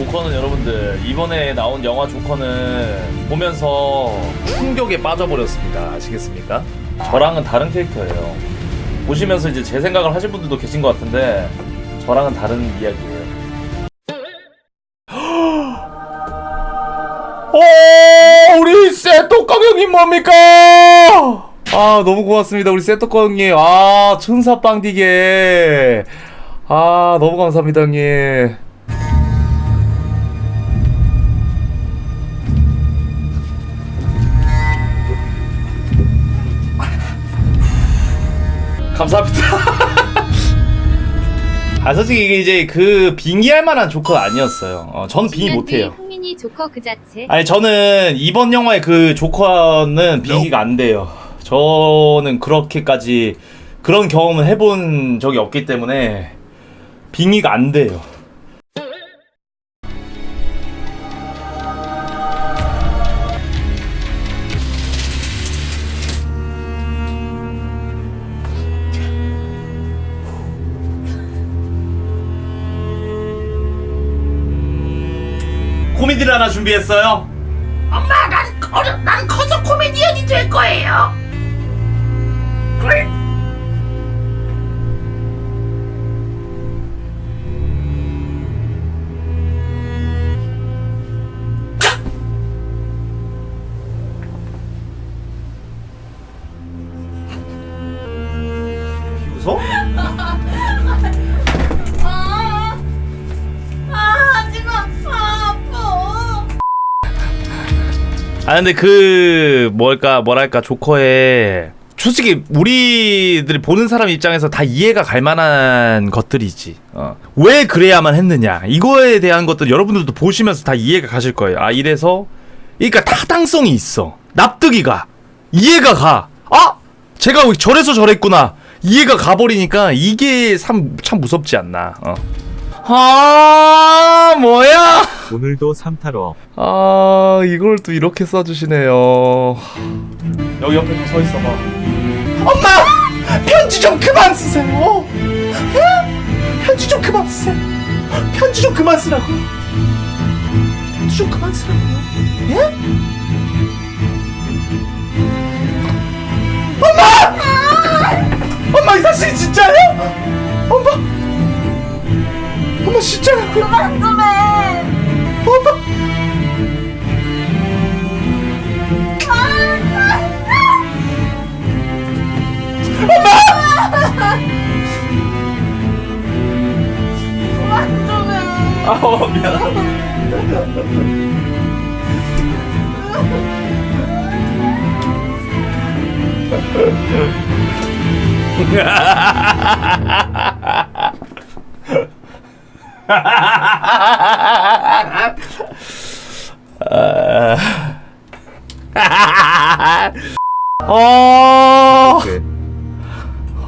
조커는 여러분들 이번에 나온 영화 조커는 보면서 충격에 빠져버렸습니다. 아시겠습니까? 저랑은 다른 캐릭터예요. 보시면서 이제 제 생각을 하신 분들도 계신 것 같은데 저랑은 다른 이야기예요. 오, 우리 세토깡 형님 뭡니까? 아, 너무 고맙습니다. 우리 세토깡 형님. 아, 천사 빵 디게. 아, 너무 감사합니다, 형님. 감사합니다. 아 솔직히 이게 이제 그 빙의할 만한 조커 아니었어요. 어, 저는 빙의 못해요. 흥민이 조커 그 자체. 아니 저는 이번 영화의 그 조커는 빙의가 안 돼요. 저는 그렇게까지 그런 경험을 해본 적이 없기 때문에 빙의가 안 돼요. 코미디를 하나 준비했어요. 엄마 난, 어려, 난 커서 코미디언이 될 거예요 그래 아 근데 그 뭘까 뭐랄까 조커의 솔직히 우리들이 보는 사람 입장에서 다 이해가 갈 만한 것들이지. 어. 왜 그래야만 했느냐 이거에 대한 것들 여러분들도 보시면서 다 이해가 가실 거예요. 아 이래서 그러니까 타당성이 있어. 납득이 가 이해가 가. 아 제가 왜 저래서 저랬구나 이해가 가버리니까 이게 참 참 무섭지 않나. 어. 아 뭐야? 오늘도 삼타로. 아 이걸 또 이렇게 써주시네요. 여기 옆에 좀 서 있어봐. 엄마! 편지 좀 그만 쓰세요. 예? 편지 좀 그만 쓰세요. 편지 좀 그만 쓰라고요 편지 좀 그만 쓰라고요. 예? 미안하다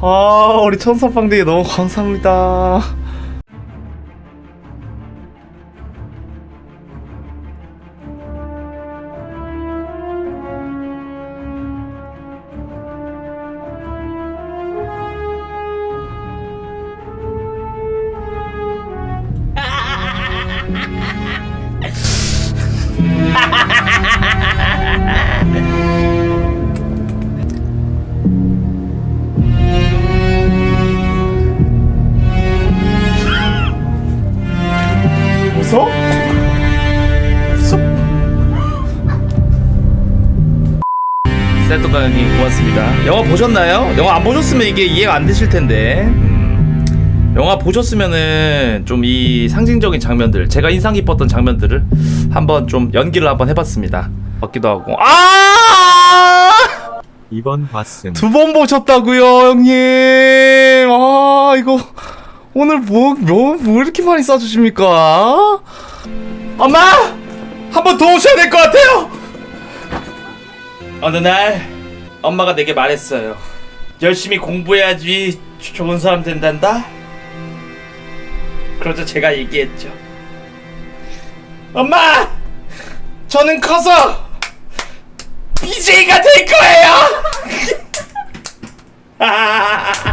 아, 우리 천사빵 되게 너무 감사합니다. 세토가님 고맙습니다. 영화 보셨나요? 영화 안 보셨으면 이게 이해가 안 되실 텐데. 음, 영화 보셨으면은 좀 이 상징적인 장면들, 제가 인상 깊었던 장면들을 한번 좀 연기를 한번 해봤습니다. 같기도 하고. 아! 이번 봤음 두 번 보셨다고요, 형님. 아, 이거 오늘 뭐, 뭐, 뭐 이렇게 많이 써주십니까? 엄마, 한 번 더 오셔야 될 것 같아요. 어느 날 엄마가 내게 말했어요. 열심히 공부해야지 좋은 사람 된단다. 그러자 제가 얘기했죠. 엄마, 저는 커서 BJ가 될 거예요.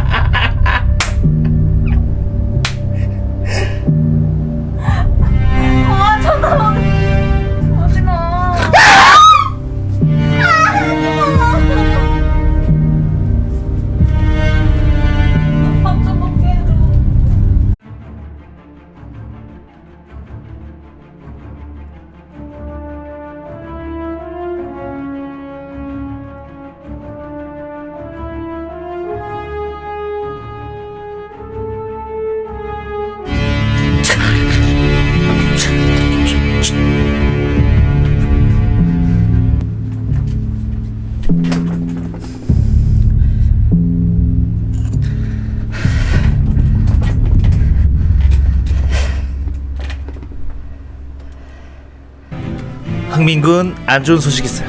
흥민군 안 좋은 소식 있어요.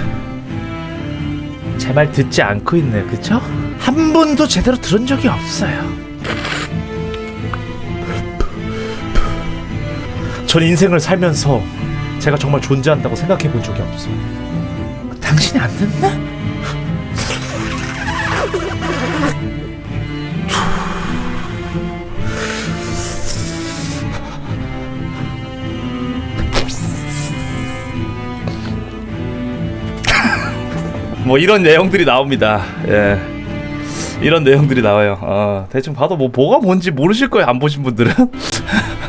제 말 듣지 않고 있네요, 그쵸? 한 번도 제대로 들은 적이 없어요. 전 인생을 살면서 제가 정말 존재한다고 생각해 본 적이 없어요. 당신이 안 듣나? 뭐 이런 내용들이 나옵니다. 예. 이런 내용들이 나와요. 어, 대충 봐도 뭐 뭐가 뭔지 모르실 거예요. 안 보신 분들은.